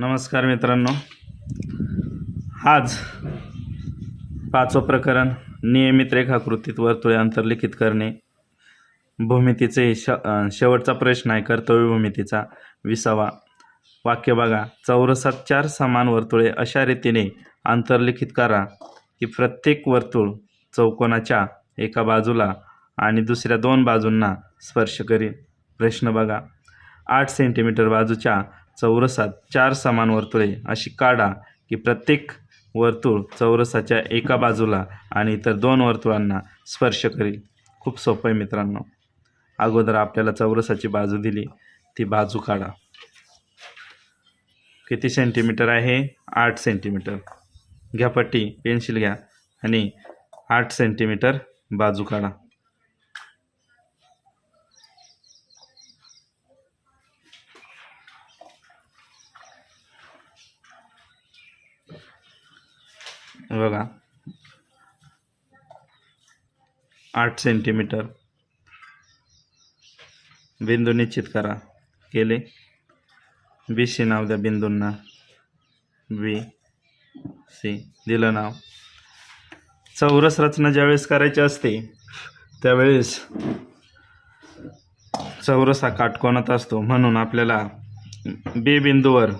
नमस्कार मित्रांनो. आज पाचवं प्रकरण नियमित रेखाकृतीत वर्तुळे अंतर्लिखित करणे. भूमितीचे श शेवटचा प्रश्न आहे कर्तव्य भूमितीचा. विसावा. वाक्य बघा. चौरसात चार समान वर्तुळे अशा रीतीने अंतर्लिखित करा की प्रत्येक वर्तुळ चौकोनाच्या एका बाजूला आणि दुसऱ्या दोन बाजूंना स्पर्श करील प्रश्न बघा. आठ सेंटीमीटर बाजूच्या चौरसात चार समान वर्तुळे अशी काढा की प्रत्येक वर्तुळ चौरसाच्या एका बाजूला आणि इतर दोन वर्तुळांना स्पर्श करील. खूप सोपं आहे मित्रांनो. अगोदर आपल्याला चौरसाची बाजू दिली. ती बाजू काढा. किती सेंटीमीटर आहे? आठ सेंटीमीटर घ्या पट्टी पेन्सिल घ्या आणि आठ सेंटीमीटर बाजू काढा. बघा. आठ सेंटीमीटर बिंदू निश्चित करा. केले. बी सी नाव द्या बिंदूंना. बी सी दिलं नाव. चौरस रचना ज्यावेळेस करायची असते त्यावेळेस चौरस हा काटकोनात असतो. म्हणून आपल्याला बी बिंदूवर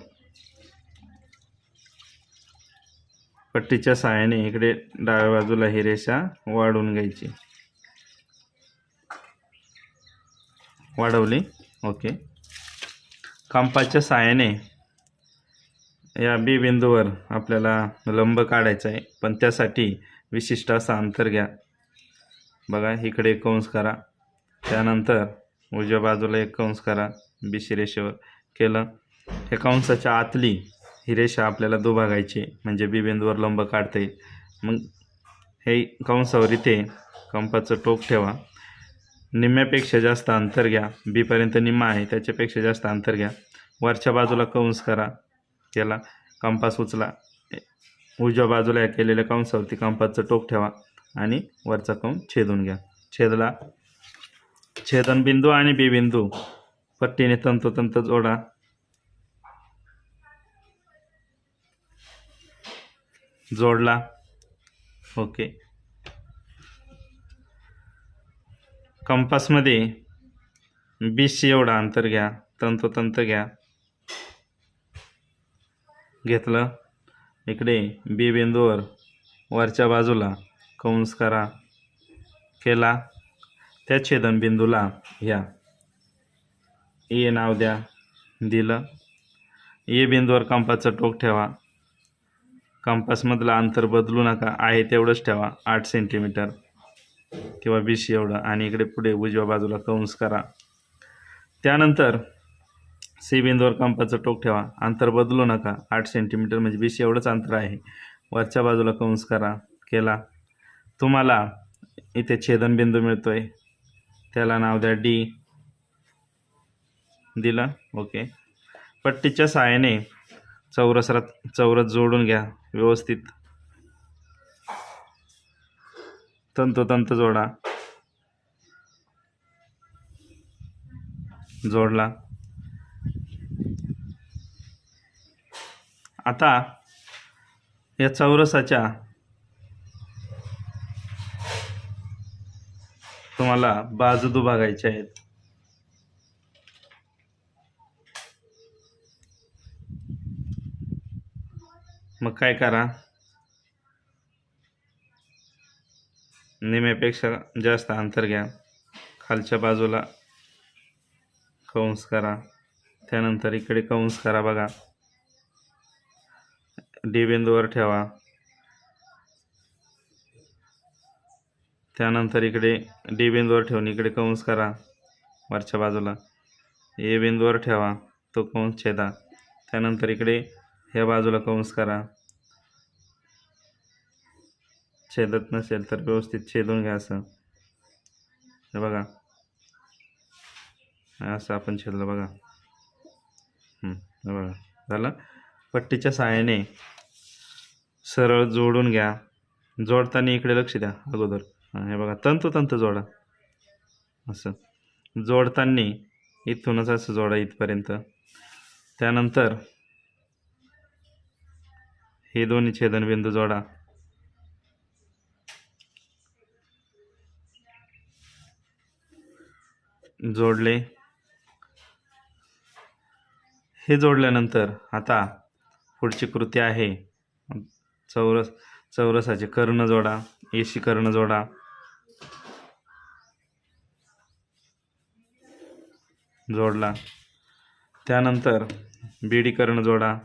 पट्टीच्या सहाय्याने इकडे डाव्या बाजूला ही रेषा वाढवून घ्यायची. वाढवली. ओके. कंपाच्या सहाय्याने या बी बिंदूवर आपल्याला लंब काढायचा आहे. पण त्यासाठी विशिष्ट असा अंतर घ्या. बघा इकडे एक कंस करा. त्यानंतर उजव्या बाजूला एक कंस करा. बी सी रेषेवर केलं. हे कंसाच्या आतली ही रेषा आपल्याला दुभागायची म्हणजे बी बिंदूवर लंब काढता येईल. मग हे कंसावर इथे कंपाचं टोक ठेवा. निम्म्यापेक्षा जास्त अंतर घ्या. बीपर्यंत निम्मा आहे त्याच्यापेक्षा जास्त अंतर घ्या. वरच्या बाजूला कंस करा. त्याला कंपास उचला. उजव्या बाजूला या केलेल्या कंसावरती कंपाचं टोक ठेवा आणि वरचा कंस छेदून घ्या. छेदला. छेदन बिंदू आणि बी बिंदू. पट्टीने तंतोतंत जोडा. जोडला. ओके. कंपासमध्ये बी सी एवढा अंतर घ्या तंतोतंत घ्या. घेतलं. इकडे बी बिंदूवर वरच्या बाजूला कंस करा. केला. त्या छेदन बिंदूला घ्या. ए नाव द्या. दिलं. ए बिंदूवर कंपाचं टोक ठेवा. कंपासमधलं अंतर बदलू नका. आहे तेवढंच ठेवा. आठ सेंटीमीटर किंवा वीस एवढं. आणि इकडे पुढे उजव्या बाजूला कंस करा. त्यानंतर सी बिंदूवर कंपाचं टोक ठेवा. अंतर बदलू नका. आठ सेंटीमीटर म्हणजे वीस एवढंच अंतर आहे. वरच्या बाजूला कंस करा. केला. तुम्हाला इथे छेदनबिंदू आहे त्याला नाव द्या डी दिलं. ओके. पट्टीच्या सहाय्याने चौरसात चौरस जोडून घ्या व्यवस्थित. तंतोतंत जोडा. जोडला. आता या चौरसाच्या तुम्हाला बाजू दुभागायच्या आहेत. मग काय करा? निम्यापेक्षा जास्त अंतर घ्या. खालच्या बाजूला कंस करा. त्यानंतर इकडे कंस करा बघा. डी बिंदूवर ठेवा. त्यानंतर इकडे डी बिंदूवर ठेवून इकडे कंस करा. वरच्या बाजूला. ए बिंदूवर ठेवा. तो कंस छेदा. त्यानंतर इकडे ह्या बाजूला कंस करा. छेदत नसेल तर व्यवस्थित छेदून घ्या असं. हे बघा. असं आपण छेदलं बघा. हे बघा. झालं? पट्टीच्या सहाय्याने सरळ जोडून घ्या. जोडताना इकडे लक्ष द्या अगोदर. हां हे बघा. तंतोतंत जोडा. असं. जोडताना इथूनच असं जोडा इथपर्यंत. त्यानंतर हे दोन्ही छेदनबिंदू जोडा. जोडले. हे जोडल्यानंतर आता पुढची कृती आहे. चौरस चौरसाचे कर्ण जोडा एशी कर्ण जोडा. जोडला. त्यानंतर बीडी कर्ण जोडा.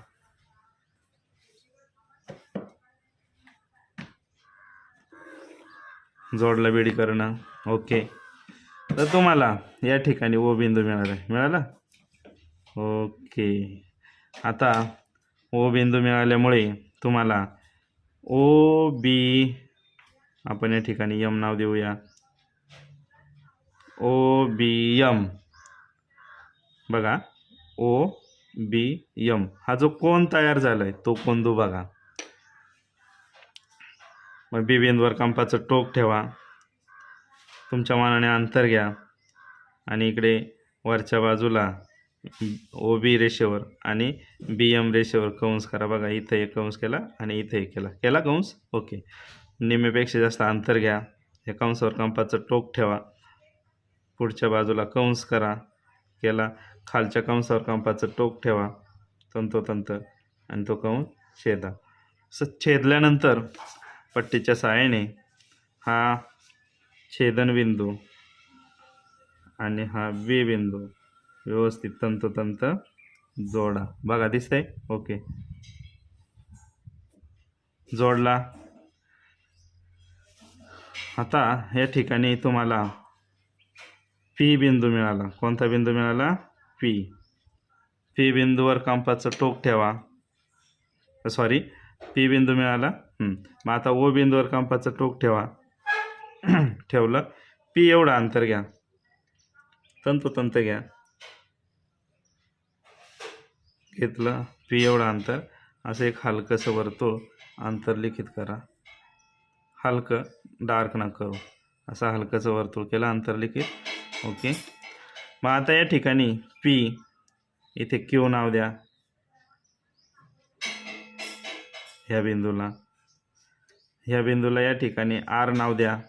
जोडला बीडी करणं. ओके. तर तुम्हाला या ठिकाणी ओ बिंदू मिळाला. मिळाला? ओके. आता ओ बिंदू मिळाल्यामुळे तुम्हाला ओ बी आपण या ठिकाणी यम नाव देऊया. O B M. बघा. O B M. हा जो कोण तयार झाला आहे तो कोंदू बघा. मग बी बिंदूवर कंपाचं टोक ठेवा. तुमच्या मनाने अंतर घ्या. आणि इकडे वरच्या बाजूला ओ बी रेषेवर आणि बी एम रेषेवर कंस करा. बघा इथं एक कंस केला आणि इथं एक केला. केला कंस? ओके. निम्मेपेक्षा जास्त अंतर घ्या. या कंसावर कंपाचं टोक ठेवा. पुढच्या बाजूला कंस करा. केला. खालच्या कंसावर कंपाचं टोक ठेवा. तंतोतंत. आणि तो कंस छेदा. असं छेदल्यानंतर पट्टीच्या सहाय्याने हा छेदनबिंदू आणि हा बी बिंदू व्यवस्थित तंतोतंत जोडा. बघा दिसतंय? ओके. जोडला. आता या ठिकाणी तुम्हाला पी बिंदू मिळाला. कोणता बिंदू मिळाला? पी. पी बिंदूवर कंपाचं टोक ठेवा. सॉरी पी बिंदू मिळाला. मग आता ओ बिंदूवर कंपाचं टोक ठेवा. ठेवलं. पी एवढं अंतर घ्या. तंतोतंत घ्या. घेतलं. पी एवढं अंतर. असं एक हलकंसं वरतो अंतर लिखित करा. हलकं. डार्क ना करू. असं हलकंसं वर्तुळ केलं अंतरलिखित ओके. मग आता या ठिकाणी पी इथे क्यू नाव द्या. ह्या बिंदूला. ह्या बिंदूला या ठिकाणी आर नाव द्या.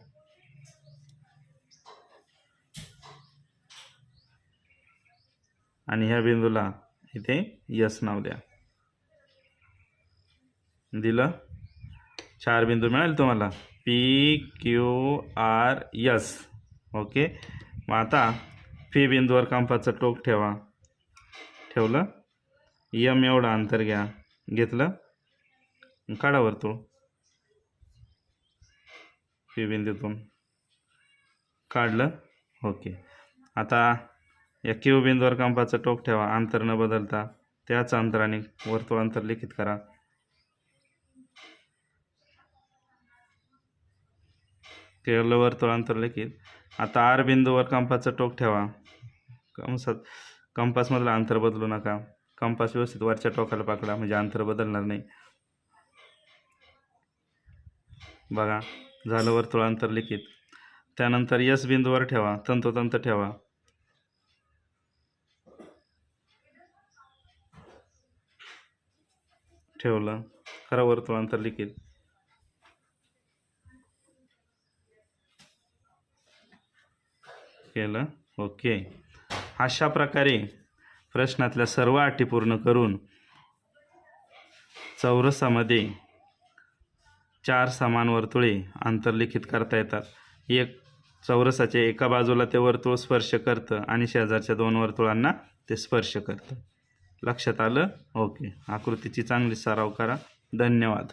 आणि ह्या बिंदूला इथे यस नाव द्या. दिलं? चार बिंदू मिळाले तुम्हाला. P Q R S okay? मग आता पी बिंदूवर कंपाचं टोक ठेवा. ठेवलं? यम एवढं अंतर घ्या. घेतलं? काढा वर्तुळ पी बिंदूतून काढलं. ओके. आता या क्यू बिंदूवर कंपाचं टोक ठेवा. अंतर न बदलता त्याच अंतराने वर्तुळ अंतर लिखित करा. केलं वर्तुळ अंतर लिखित. आता आर बिंदूवर कंपाचं टोक ठेवा. कंसात कंपासमधलं अंतर बदलू नका. कंपास व्यवस्थित वरच्या टोकाला पकडा. म्हणजे अंतर बदलणार नाही. बघा झालं वर्तुळांतर लिखित. त्यानंतर यस बिंदूवर ठेवा तंतोतंत ठेवा. ठेवलं. खरं वर्तुळांतर लिखित. केलं? ओके. अशा प्रकारे प्रश्नातल्या सर्व अटी पूर्ण करून चौरसामध्ये चार समान वर्तुळे आंतरलिखित करता येतात. एक चौरसाच्या एका बाजूला ते वर्तुळ स्पर्श करतं आणि शेजारच्या दोन वर्तुळांना ते स्पर्श करतं. लक्षात आलं? ओके. आकृतीची चांगली सराव करा. धन्यवाद.